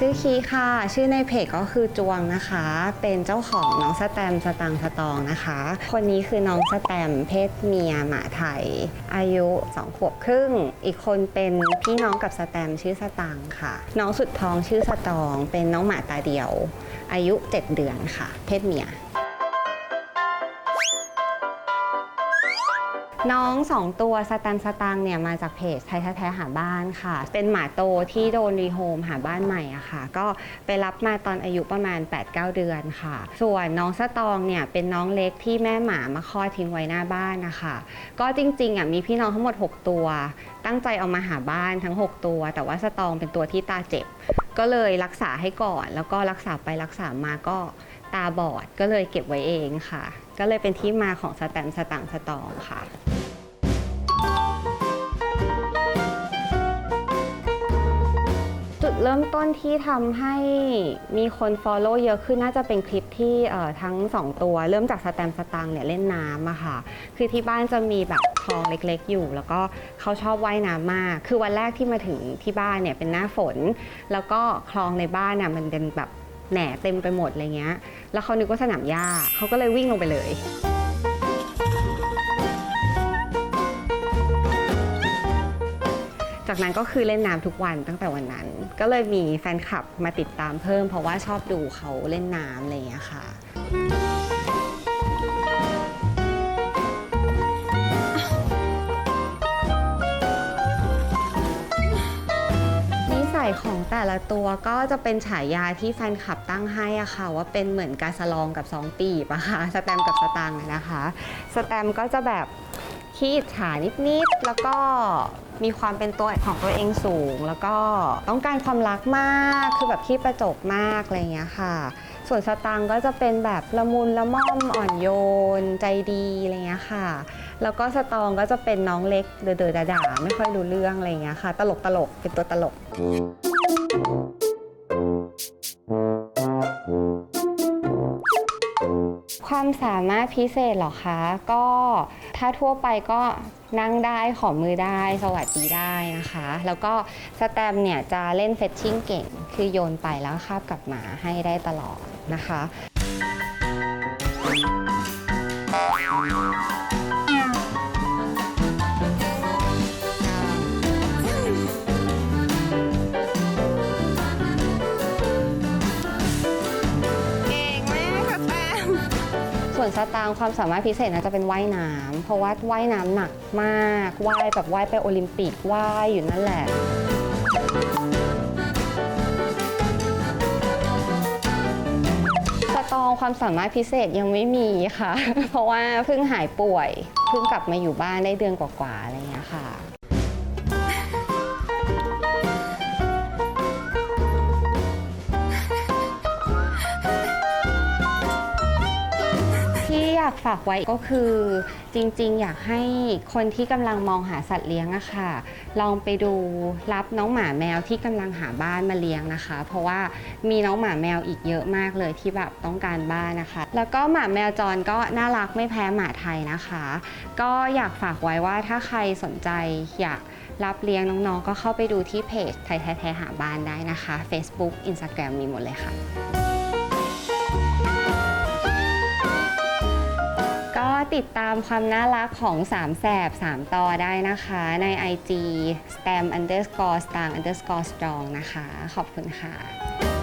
ชื่อคีค่ะ ชื่อในเพจก็คือจวงนะคะ เป็นเจ้าของน้องสแตมสตังสตองนะคะ คนนี้คือน้องสแตมเพศเมียหมาไทย อายุ2ขวบครึ่ง อีกคนเป็นพี่น้องกับสแตมชื่อสตังค์ค่ะ น้องสุดท้องชื่อสตอง เป็นน้องหมาตาเดียว อายุ 7 เดือนค่ะ เพศเมีย น้องสองตัวสแตันสตังเนี่ยมาจากเพจไทยแท้ๆหาบ้านค่ะ เป็นหมาโตที่โดนรีโฮมหาบ้านใหม่อะค่ะ ก็ไปรับมาตอนอายุประมาณ 8-9 เดือนค่ะ ส่วนน้องสตองเนี่ยเป็นน้องเล็กที่แม่หมามาคลอดทิ้งไว้หน้าบ้านนะคะ ก็จริงๆอะมีพี่น้องทั้งหมด 6 ตัว ตั้งใจเอามาหาบ้านทั้ง 6 ตัว แต่ว่าสตองเป็นตัวที่ตาเจ็บ ก็เลยรักษาให้ก่อน แล้วก็รักษาไปรักษามาก็ตาบอดก็เลยเก็บไว้เองค่ะ ก็เลยเป็นที่มาของสแตมสตังสตองค่ะ เริ่มต้นที่ทำให้มีคน follow เยอะขึ้นน่าจะเป็นคลิปที่ทั้ง 2 ตัว เริ่มจากสแตมสตังเนี่ยเล่นน้ำอะค่ะ คือที่บ้านจะมีแบบคลองเล็กๆอยู่ แล้วก็เขาชอบว่ายน้ำมาก คือวันแรกที่มาถึงที่บ้านเนี่ยเป็นหน้าฝน แล้วก็คลองในบ้านน่ะมันเป็นแบบแหน่เต็มไปหมดอะไรเงี้ย แล้วเขานึกว่าสนามหญ้าเขาก็เลยวิ่งลงไปเลย จากนั้นก็คือเล่นน้ำทุกวันตั้งแต่วันนั้น ก็เลยมีแฟนคลับมาติดตามเพิ่ม เพราะว่าชอบดูเขาเล่นน้ำอะไรอย่างเงี้ยค่ะ นิสัยของแต่ละตัวก็จะเป็นฉายาที่แฟนคลับตั้งให้อะค่ะ ว่าเป็นเหมือนกาสลองกับสองปีบอะค่ะสแตมกับสตังค์อะนะคะ สแตมก็จะแบบขี้อิจฉานิดๆ แล้วก็ มีความเป็นตัวของตัวเองสูง แล้วก็ต้องการความรักมากคือแบบขี้ประจบมากอะไรอย่างเงี้ยค่ะ ส่วนสตังค์ก็จะเป็นแบบละมุนละม่อมอ่อนโยน ใจดีอะไรเงี้ยค่ะ แล้วก็สตองก็จะเป็นน้องเล็กเดอๆด่าๆไม่ค่อยรู้เรื่องอะไรเงี้ยค่ะ ตลกตลกเป็นตัวตลกความสามารถพิเศษเหรอคะ ก็ถ้าทั่วไปก็นั่งได้ขอมือได้ สวัสดีได้นะคะ แล้วก็สแตมป์เนี่ยจะเล่นเฟชชิ่งเก่ง คือโยนไปแล้วคาบกลับมาให้ได้ตลอดนะคะ วนสตางค์ความสามารถพิเศษน่าจะเป็นว่ายน้ำเพราะว่าว่ายน้ำหนักมากว่ายแบบว่ายไปโอลิมปิกว่ายอยู่นั่นแหละสตองความสามารถพิเศษยังไม่มีค่ะ เพราะว่าเพิ่งหายป่วยเพิ่งกลับมาอยู่บ้านได้เดือนกว่าๆอะไรอย่างเงี้ยค่ะ ที่อยากฝากไว้ก็คือจริงๆ อยากให้คนที่กำลังมองหาสัตว์เลี้ยงอะค่ะ ลองไปดูรับน้องหมาแมวที่กำลังหาบ้านมาเลี้ยงนะคะ เพราะว่ามีน้องหมาแมวอีกเยอะมากเลยที่แบบต้องการบ้านนะคะ แล้วก็หมาแมวจรก็น่ารักไม่แพ้หมาไทยนะคะ ก็อยากฝากไว้ว่าถ้าใครสนใจอยากรับเลี้ยงน้องๆ ก็เข้าไปดูที่เพจไทยแท้ๆหาบ้านได้นะคะ Facebook Instagram มีหมดเลยค่ะ ติดตามความน่ารักของสามแสบ3ต่อได้นะคะ ใน IG stam underscore star underscore strong นะคะ ขอบคุณค่ะ